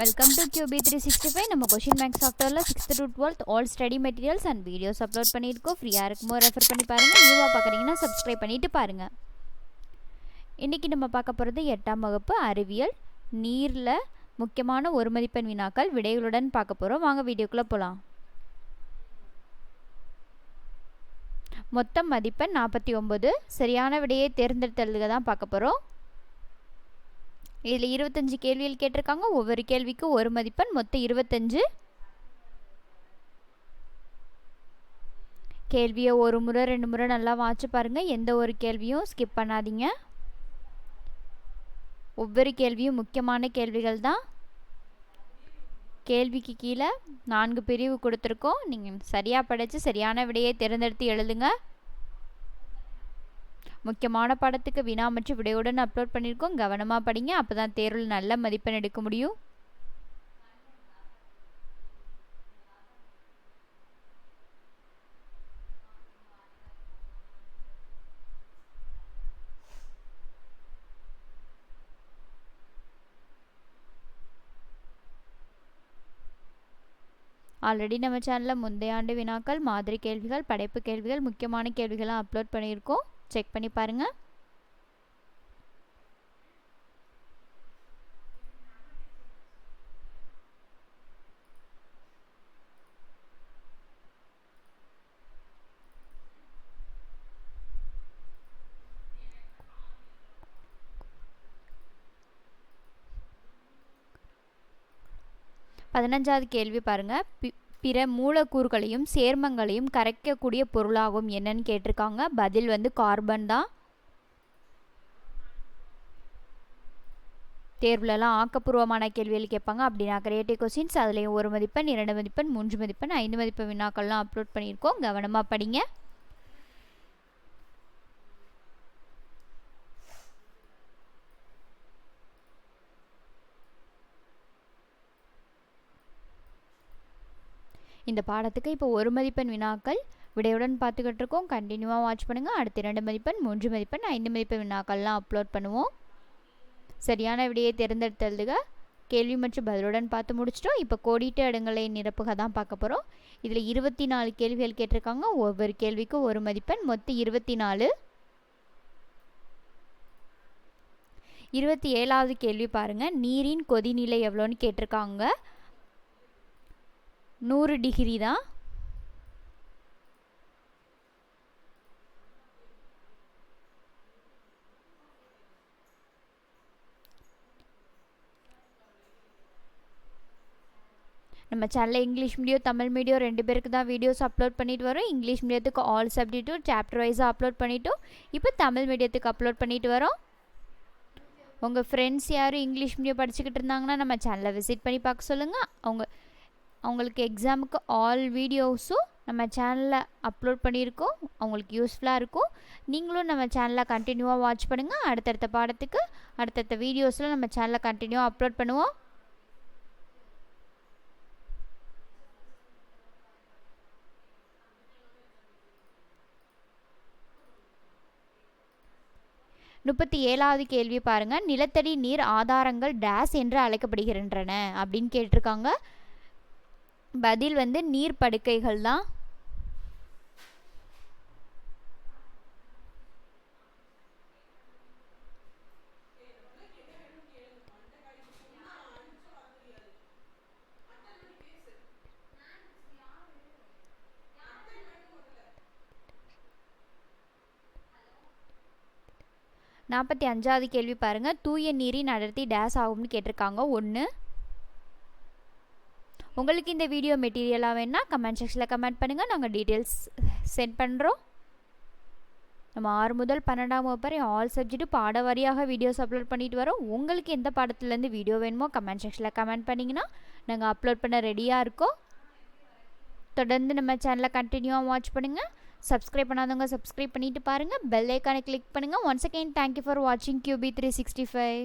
Welcome to QB three sixty five நம்ம question maths சாஃப்ட்வேரில் sixth to twelfth all study materials and videos upload பண்ணியிருக்கோம். ஃப்ரீயாக இருக்குமோ refer பண்ணி பாருங்கள் நியூவாக பார்க்குறீங்கன்னா சப்ஸ்கிரைப் பண்ணிவிட்டு பாருங்கள் இன்றைக்கி நம்ம பார்க்க போகிறது எட்டாம் வகுப்பு அறிவியல். நீரில் முக்கியமான ஒரு மதிப்பெண் வினாக்கள். விடைகளுடன் பார்க்க போகிறோம் வாங்க வீடியோக்குள்ளே போகலாம் மொத்தம் மதிப்பெண் நாற்பத்தி ஒம்பது சரியான விடையை தேர்ந்தெடுத்தலுக்கு தான் பார்க்க போகிறோம் இதில் இருபத்தஞ்சு கேள்விகள் கேட்டிருக்காங்க. ஒவ்வொரு கேள்விக்கும் ஒரு மதிப்பெண் மொத்தம் இருபத்தஞ்சு கேள்வியை ஒரு முறை ரெண்டு முறை நல்லா வாட்சி பாருங்கள் எந்த ஒரு கேள்வியும் ஸ்கிப் பண்ணாதீங்க. ஒவ்வொரு கேள்வியும் முக்கியமான கேள்விகள் தான். கேள்விக்கு கீழே நான்கு பிரிவு கொடுத்துருக்கோம். நீங்கள் சரியாக படித்து சரியான விடையை தேர்ந்தெடுத்து எழுதுங்க. முக்கியமான படத்துக்கு வினா மற்றும் விடையுடன் அப்லோட் பண்ணியிருக்கோம் கவனமாக படிங்க. அப்போ தான் தேர்வில் நல்ல மதிப்பெண் எடுக்க முடியும். ஆல்ரெடி நம்ம சேனலில் முந்தைய ஆண்டு வினாக்கள் மாதிரி கேள்விகள் படைப்பு கேள்விகள் முக்கியமான கேள்விகள்லாம் அப்லோட் பண்ணியிருக்கோம். செக் பண்ணி பாருங்கள் பதினஞ்சாவது கேள்வி பாருங்கள் பி பிற மூலக்கூறுகளையும் சேர்மங்களையும் கரைக்கக்கூடிய பொருளாகும் என்னன்னு கேட்டிருக்காங்க. பதில் வந்து கார்பன் தான். தேர்வுலலாம் ஆக்கப்பூர்வமான கேள்விகள் கேட்பாங்க. அப்படின்னா கிரியேட்டிவ் கொஸ்டின்ஸ் அதுலேயும் ஒரு மதிப்பெண் இரண்டு மதிப்பெண் மூன்று மதிப்பெண் ஐந்து மதிப்பெண் வினாக்கள்லாம் அப்லோட் பண்ணியிருக்கோம். கவனமாக படிங்க. இந்த பாடத்துக்கு இப்போ ஒரு மதிப்பெண் வினாக்கள் விடையுடன் பார்த்துக்கிட்டு இருக்கோம் கண்டினியூவாக வாட்ச் பண்ணுங்கள் அடுத்த இரண்டு மதிப்பெண் மூன்று மதிப்பெண் ஐந்து மதிப்பெண் வினாக்கள்லாம் அப்லோட் பண்ணுவோம். சரியான விடையை தேர்ந்தெடுத்ததுக கேள்வி மற்றும் பதிலுடன் பார்த்து முடிச்சிட்டோம். இப்போ கோடிட்ட இடங்களை நிரப்புக தான் பார்க்க போகிறோம் இதில் இருபத்தி நாலு கேள்விகள் கேட்டிருக்காங்க. ஒவ்வொரு கேள்விக்கும் ஒரு மதிப்பெண். மொத்தம் இருபத்தி நாலு இருபத்தி ஏழாவது கேள்வி பாருங்கள் நீரின் கொதிநிலை எவ்வளோன்னு கேட்டிருக்காங்க. நூறு டிகிரி தான். நம்ம சேனலில் இங்கிலீஷ் மீடியம் தமிழ் மீடியம் ரெண்டு பேருக்கு தான் வீடியோஸ் அப்லோட் பண்ணிட்டு வரோம். இங்கிலீஷ் மீடியத்துக்கு ஆல் சப்ஜெக்ட்டும் சாப்டர் வைஸாக அப்லோட் பண்ணிவிட்டோம் இப்போ தமிழ் மீடியத்துக்கு அப்லோட் பண்ணிட்டு வரோம். உங்கள் ஃப்ரெண்ட்ஸ் யாரும் இங்கிலீஷ் மீடியம் படிச்சுக்கிட்டு இருந்தாங்கன்னா நம்ம சேனலை விசிட் பண்ணி பார்க்க சொல்லுங்கள் அவங்க அவங்களுக்கு எக்ஸாமுக்கு ஆல் வீடியோஸும் நம்ம சேனலில் அப்லோட் பண்ணியிருக்கோம். அவங்களுக்கு யூஸ்ஃபுல்லாக இருக்கும். நீங்களும் நம்ம சேனலை கண்டினியூவாக வாட்ச் பண்ணுங்கள் அடுத்தடுத்த பாடத்துக்கு அடுத்தடுத்த வீடியோஸில் நம்ம சேனலை கண்டினியூவாக அப்லோட் பண்ணுவோம். முப்பத்தி ஏழாவது கேள்வி பாருங்கள் நிலத்தடி நீர் ஆதாரங்கள் டேஸ் என்று அழைக்கப்படுகின்றன அப்படின்னு கேட்டிருக்காங்க. பதில் வந்து நீர் படுக்கைகள் தான். நாற்பத்தி அஞ்சாவது கேள்வி பாருங்கள் தூய நீரின் அடர்த்தி டேஸ் ஆகும்னு கேட்டிருக்காங்க. ஒன்று உங்களுக்கு இந்த வீடியோ மெட்டீரியலாக வேணால் கமெண்ட் செக்ஷனில் கமெண்ட் பண்ணுங்கள் நாங்கள் டீட்டெயில்ஸ் சென்ட் பண்ணுறோம் நம்ம ஆறு முதல் பன்னெண்டாம் வகுப்பு வரை ஆல் சப்ஜெக்ட்டு பாட வாரியாக வீடியோஸ் அப்லோட் பண்ணிட்டு வரோம். உங்களுக்கு எந்த பாடத்துலேருந்து வீடியோ வேணுமோ கமெண்ட் செக்ஷனில் கமெண்ட் பண்ணிங்கன்னா நாங்கள் அப்லோட் பண்ண ரெடியாக இருக்கோம். தொடர்ந்து நம்ம சேனலை கண்டினியூவாக வாட்ச் பண்ணுங்கள் சப்ஸ்கிரைப் பண்ணாதவங்க சப்ஸ்கிரைப் பண்ணிவிட்டு பாருங்கள் பெல் ஐக்கானை கிளிக் பண்ணுங்கள் once again thank you for வாட்சிங் கியூபி த்ரீ சிக்ஸ்டி ஃபைவ்